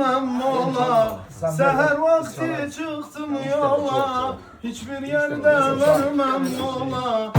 vermem mola Seher vakti çıktım yola. Hiçbir yerde vermem mola